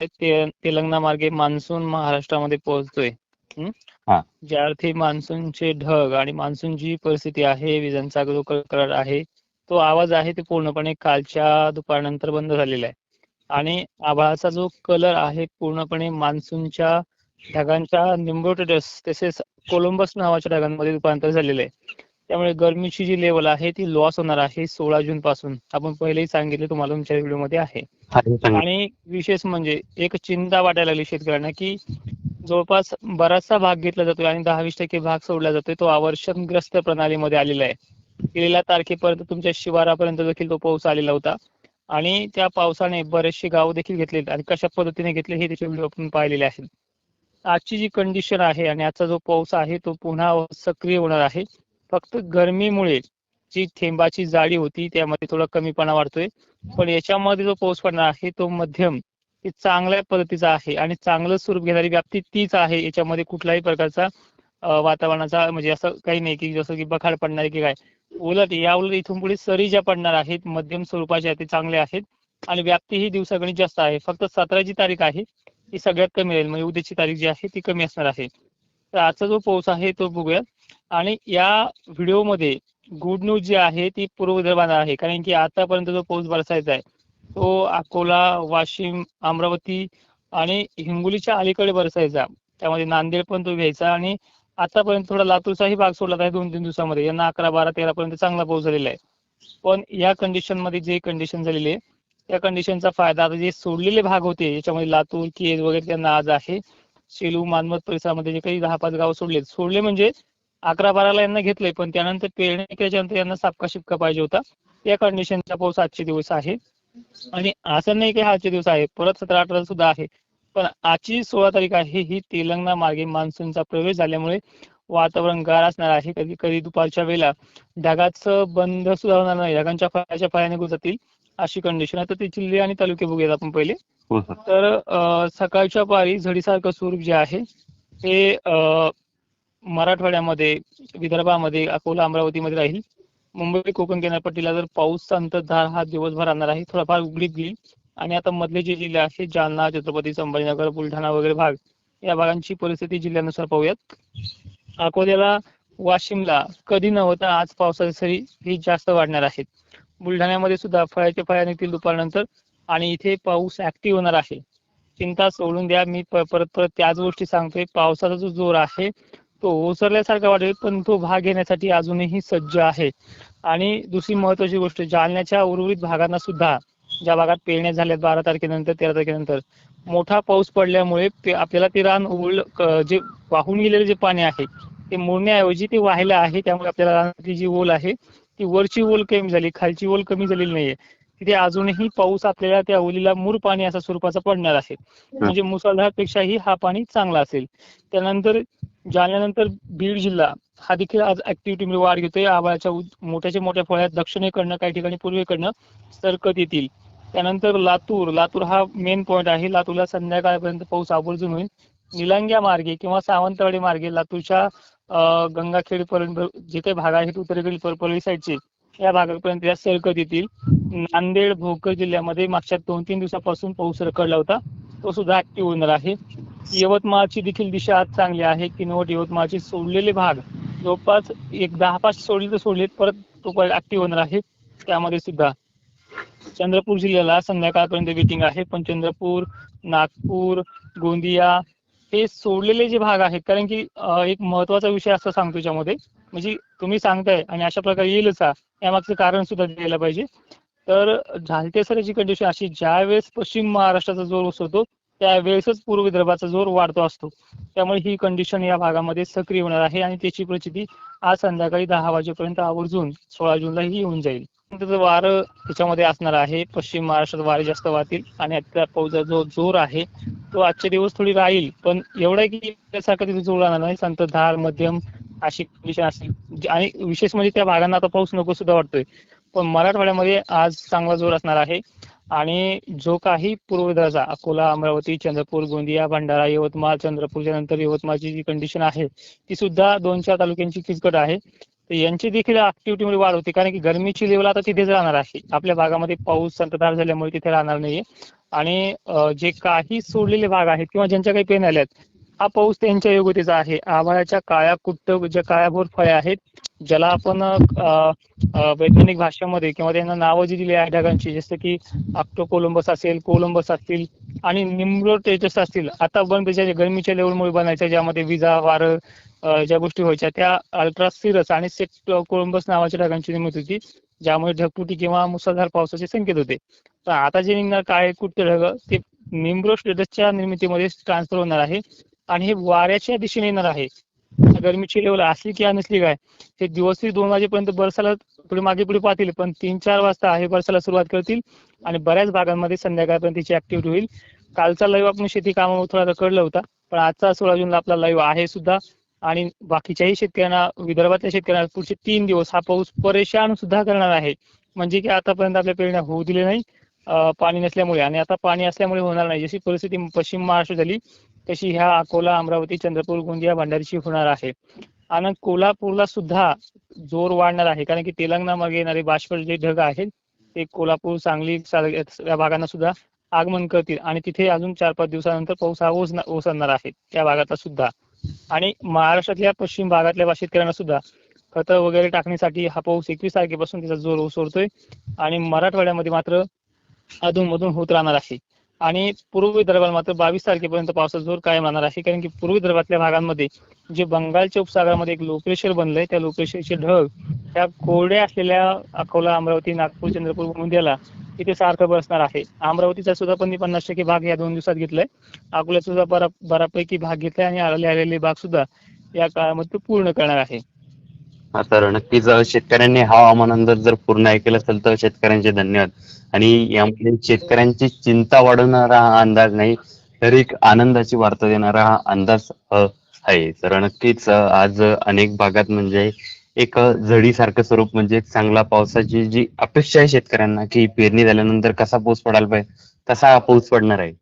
तेलंगणा मार्गे मान्सून महाराष्ट्रामध्ये पोहोचतोय. ज्या अर्थी मान्सूनचे ढग आणि मान्सूनची परिस्थिती आहे विजांचा जो कडकडाट आहे तो आवाज आहे ते पूर्णपणे कालच्या दुपारनंतर बंद झालेला आहे. आणि आभाळाचा जो कलर आहे पूर्णपणे मान्सूनच्या ढगांच्या निम्बोटेटस तसेच कोलंबस नावाच्या ढगांमध्ये रूपांतर झालेलं आहे. त्यामुळे गरमीची जी लेवल आहे ती लॉस होणार आहे सोळा जून पासून. आपण पहिलेही सांगितले तुम्हाला तुमच्या व्हिडिओमध्ये आहे. आणि विशेष म्हणजे एक चिंता वाटायला लागली शेतकऱ्यांना की जवळपास बराचसा भाग घेतला जातोय आणि दहा वीस टक्के भाग सोडला जातोय. तो आवर्षणग्रस्त प्रणालीमध्ये आलेला आहे. गेलेल्या तारखेपर्यंत तुमच्या शिवारापर्यंत देखील तो पाऊस आलेला होता. आणि त्या पावसाने बरेचसे गाव देखील घेतले आणि कशा पद्धतीने घेतले हे त्याचे व्हिडिओ आपण पाहिलेले आहेत. आजची जी कंडिशन आहे आणि आजचा जो पाऊस आहे तो पुन्हा सक्रिय होणार आहे. फक्त गरमीमुळे जी थेंबाची जाडी होती त्यामध्ये थोडा कमीपणा वाढतोय. पण याच्यामध्ये जो पाऊस पडणार आहे तो मध्यम ते चांगल्या पद्धतीचा आहे आणि चांगलं स्वरूप घेणारी व्याप्ती तीच आहे. याच्यामध्ये कुठल्याही प्रकारचा वातावरणाचा म्हणजे असं काही नाही की जसं की बखाड पडणार की काय. उलट या उलट इथून पुढे सरी ज्या पडणार आहेत मध्यम स्वरूपाच्या ते चांगले आहेत आणि व्याप्ती ही दिवसागणित जास्त आहे. फक्त सतराची तारीख आहे ती सगळ्यात कमी राहील. म्हणजे उद्याची तारीख जी आहे ती कमी असणार आहे. तर आजचा जो पाऊस आहे तो बघूया. आणि या व्हिडिओमध्ये गुड न्यूज जी आहे ती पूर्व विदर्भात आहे. कारण की आतापर्यंत जो पाऊस बरसायचा आहे तो अकोला वाशिम अमरावती आणि हिंगोलीच्या अलीकडे बरसायचा. त्यामध्ये नांदेड पण तो घ्यायचा आणि आतापर्यंत थोडा लातूरचाही भाग सोडला आहे दोन तीन दिवसामध्ये. यांना अकरा बारा तेरा पर्यंत चांगला पाऊस झालेला आहे. पण या कंडिशनमध्ये जे कंडिशन झालेली आहे त्या कंडिशनचा फायदा आता जे सोडलेले भाग होते याच्यामध्ये लातूर केज वगैरे त्यांना आज आहे. सेलू मानमत परिसरामध्ये जे काही दहा पाच गाव सोडले सोडले म्हणजे अकरा बाराला यांना घेतलंय पण त्यानंतर पेरणी केल्याच्यानंतर यांना सापका शिपका पाहिजे होता. त्या कंडिशनचा पाऊस आजचे दिवस आहे. आणि असं नाही की आजचे दिवस आहे परत सतरा अठरा सुद्धा आहे. पण आजची सोळा तारीख आहे ही तेलंगणा मार्गे मान्सूनचा प्रवेश झाल्यामुळे वातावरण गार असणार आहे. कधी कधी दुपारच्या वेळेला ढगाचं बंद सुद्धा होणार नाही. ढगांच्या फळ्याच्या फळ्या निघून जातील अशी कंडिशन आहे. तर ते जिल्हे आणि तालुके बघूयात आपण पहिले. तर सकाळच्या पारी झडीसारखं स्वरूप जे आहे ते मराठवाड्यामध्ये विदर्भामध्ये अकोला अमरावतीमध्ये राहील. मुंबई कोकण किनारपट्टीला जर पाऊस संततधार हा दिवसभर राहणार आहे. थोडाफार उघडीत घेईल आणि आता मधले जे जिल्हे आहेत जालना छत्रपती संभाजीनगर बुलढाणा वगैरे भाग या भागांची परिस्थिती जिल्ह्यानुसार पाहूयात. अकोल्याला वाशिमला कधी न होता आज पावसाची सरी ही जास्त वाढणार आहेत बुलढाण्यामध्ये सुद्धा फळाच्या फळ्या निघतील दुपारनंतर आणि इथे पाऊस ऍक्टिव्ह होणार आहे. चिंता सोडून द्या मी परत परत त्याच गोष्टी सांगतोय. पावसाचा जो जोर आहे तो ओसरल्यासारखा वाटेल पण तो भाग घेण्यासाठी अजूनही सज्ज आहे. आणि दुसरी महत्वाची गोष्ट जालन्याच्या उर्वरित भागांना सुद्धा ज्या भागात पेरण्या झाल्यात बारा तारखेनंतर तेरा तारखेनंतर मोठा पाऊस पडल्यामुळे ते आपल्याला ते रान क- जे वाहून गेलेले जे पाणी आहे ते मोडण्याऐवजी ते वाहिलं आहे त्यामुळे आपल्याला रानातली जी ओल आहे ती वरची ओल कमी झाली खालची ओल कमी झालेली नाहीये. तिथे अजूनही पाऊस आपल्याला त्या ओलीला मूर पाणी असा स्वरूपाचा पडणार आहे. म्हणजे मुसळधार पेक्षाही हा पाणी चांगला असेल. त्यानंतर जालन्यानंतर बीड जिल्हा हा देखील आज ऍक्टिव्हिटीमध्ये वाढ घेतोय. आभाळाच्या मोठ्याच्या मोठ्या फळ्यात दक्षिणेकडनं काही ठिकाणी पूर्वेकडनं सरकत येतील. त्यानंतर लातूर लातूर हा मेन पॉईंट आहे. लातूरला संध्याकाळपर्यंत पाऊस आवर्जून होईल. निलंग्या मार्गे किंवा सावंतवाडी मार्गे लातूरच्या गंगाखेड पर्यंत जे काही भाग आहेत उत्तरेकडील परपरळी साईडचे या भागापर्यंत या सरकत येतील. नांदेड भोकर जिल्ह्यामध्ये मागच्या दोन तीन दिवसापासून पाऊस रखडला होता. तो सुद्धा ऍक्टिव्ह होणार आहे. यवतमाळची देखील दिशा आज चांगली आहे किनवट यवतमाळचे सोडलेले भाग जवळपास एक दहा पाच सोडले तर सोडलेत परत तो ऍक्टिव्ह होणार आहे. त्यामध्ये सुद्धा चंद्रपूर जिल्ह्याला संध्याकाळपर्यंत वेटिंग आहे. पण चंद्रपूर नागपूर गोंदिया हे सोडलेले जे भाग आहेत कारण की एक महत्त्वाचा विषय असं सांगतो याच्यामध्ये. म्हणजे तुम्ही सांगताय आणि अशा प्रकारे येईलच यामागचं कारण सुद्धा द्यायला पाहिजे. तर झालते सराची कंडिशन अशी ज्या वेळेस पश्चिम महाराष्ट्राचा जोर उसळतो त्यावेळेसच पूर्व विदर्भाचा जोर वाढतो असतो. त्यामुळे ही कंडिशन या भागामध्ये सक्रिय होणार आहे आणि त्याची प्रचिती आज संध्याकाळी दहा वाजेपर्यंत आवर्जून सोळा जूनला ही येऊन जाईल. त्याचं वारं त्याच्यामध्ये असणार आहे. पश्चिम महाराष्ट्रात वारे जास्त वाहतील आणि आता पाऊसचा जो जोर आहे तो आजचे दिवस थोडी राहील. पण एवढा की त्यासारखा तिथे जोर राहणार नाही. संततधार मध्यम अशी कंडिशन असेल आणि विशेष म्हणजे त्या भागांना आता पाऊस नको सुद्धा वाटतोय. पण मराठवाड्यामध्ये आज चांगला जोर असणार आहे. आणि जो काही पूर्व अकोला अमरावती चंद्रपूर गोंदिया भंडारा यवतमाळ चंद्रपूरच्या नंतर यवतमाळची जी कंडिशन आहे ती सुद्धा दोन चार तालुक्यांची किचकट आहे. तर यांची देखील ऍक्टिव्हिटीमध्ये वाढ होती कारण की गरमीची लेवल आता तिथेच राहणार आहे. आपल्या भागामध्ये पाऊस संततधार झाल्यामुळे तिथे राहणार नाहीये. आणि जे काही सोडलेले भाग आहेत किंवा ज्यांच्या काही पेन आल्यात हा पाऊस त्यांच्या योग्यतेचा आहे. आभाळाच्या काळ्या कुट्ट ज्या काळ्याभोर फळ्या आहेत ज्याला आपण वैज्ञानिक भाषेमध्ये किंवा त्यांना नावं जी दिली आहे ढगांची जसं की ऑक्टो कोलंबस असेल कोलंबस असतील आणि निम्रो तेजस असतील आता पण त्याच्या गरमीच्या लेवलमुळे बनायच्या ज्यामध्ये विजा वारं ज्या गोष्टी व्हायच्या त्या अल्ट्रा सिरस आणि सेट कोलंबस नावाच्या ढगांची निर्मिती होती ज्यामुळे ढगफुटी किंवा मुसळधार पावसाचे संकेत होते. तर आता जे निघणार काय कुठचे ढग ते निम्रो स्टेटसच्या निर्मितीमध्ये ट्रान्सफर होणार आहे आणि हे वाऱ्याच्या दिशेने येणार आहे. गरमीची लेवल असली किंवा नसली काय? हे दिवसही दोन वाजेपर्यंत बरसाला पुढे मागे पुढे पाहतील पण तीन चार वाजता हे बरसाला सुरुवात करतील आणि बऱ्याच भागांमध्ये संध्याकाळपर्यंत तिची ऍक्टिव्हिटी होईल. कालचा लाईव्ह आपण शेती कामावर थोडा कळला होता पण आजचा सोळा जूनला आपला लाईव्ह आहे सुद्धा. आणि बाकीच्याही शेतकऱ्यांना विदर्भातल्या शेतकऱ्यांना पुढचे तीन दिवस हा पाऊस परेशान सुद्धा करणार आहे. म्हणजे की आतापर्यंत आपल्या पेरण्या होऊ दिले नाही पाणी नसल्यामुळे. आणि आता पाणी असल्यामुळे होणार नाही. जशी परिस्थिती पश्चिम महाराष्ट्र झाली तशी ह्या अकोला अमरावती चंद्रपूर गोंदिया भंडारीशी होणार आहे? आणि कोल्हापूरला सुद्धा जोर वाढणार आहे कारण की तेलंगणा मागे येणारे बाष्प जे ढग आहेत ते कोल्हापूर सांगली या भागांना सुद्धा आगमन करतील. आणि तिथे अजून चार पाच दिवसानंतर पाऊस हा ओसना- ओसरणार आहे त्या भागातला सुद्धा. आणि महाराष्ट्रातल्या पश्चिम भागातल्या शेतकऱ्यांना सुद्धा खतं वगैरे टाकण्यासाठी हा पाऊस एकवीस तारखेपासून त्याचा जोर ओसरतोय. आणि मराठवाड्यामध्ये मात्र अधूनमधून होत राहणार आहे. आणि पूर्व विदर्भात मात्र बावीस तारखेपर्यंत पावसाचा जोर कायम राहणार आहे. कारण की पूर्व विदर्भातल्या भागांमध्ये जे बंगालच्या उपसागरामध्ये एक लो बनलंय त्या लो ढग त्या कोरड्या असलेल्या अकोला अमरावती नागपूर चंद्रपूर गोंदियाला इथे सारखं बसणार आहे. अमरावतीचा सुद्धा पण मी पन्नास टक्के भाग या दोन दिवसात घेतलाय. अकोल्याचा सुद्धा बरा बऱ्यापैकी भाग घेतलाय आणि आलेले आलेले भाग सुद्धा या काळामध्ये पूर्ण करणार आहे. हा तर नक्कीच शेतकऱ्यांनी हवामान अंदाज जर पूर्ण ऐकलं असेल तर शेतकऱ्यांचे धन्यवाद. आणि यामध्ये शेतकऱ्यांची चिंता वाढवणारा हा अंदाज नाही तर एक आनंदाची वार्ता देणारा हा अंदाज आहे. तर नक्कीच आज अनेक भागात म्हणजे एक झडीसारखं स्वरूप म्हणजे एक चांगला पावसाची जी अपेक्षा आहे शेतकऱ्यांना की पेरणी झाल्यानंतर कसा पाऊस पडायला पाहिजे तसा हा पाऊस पडणार आहे.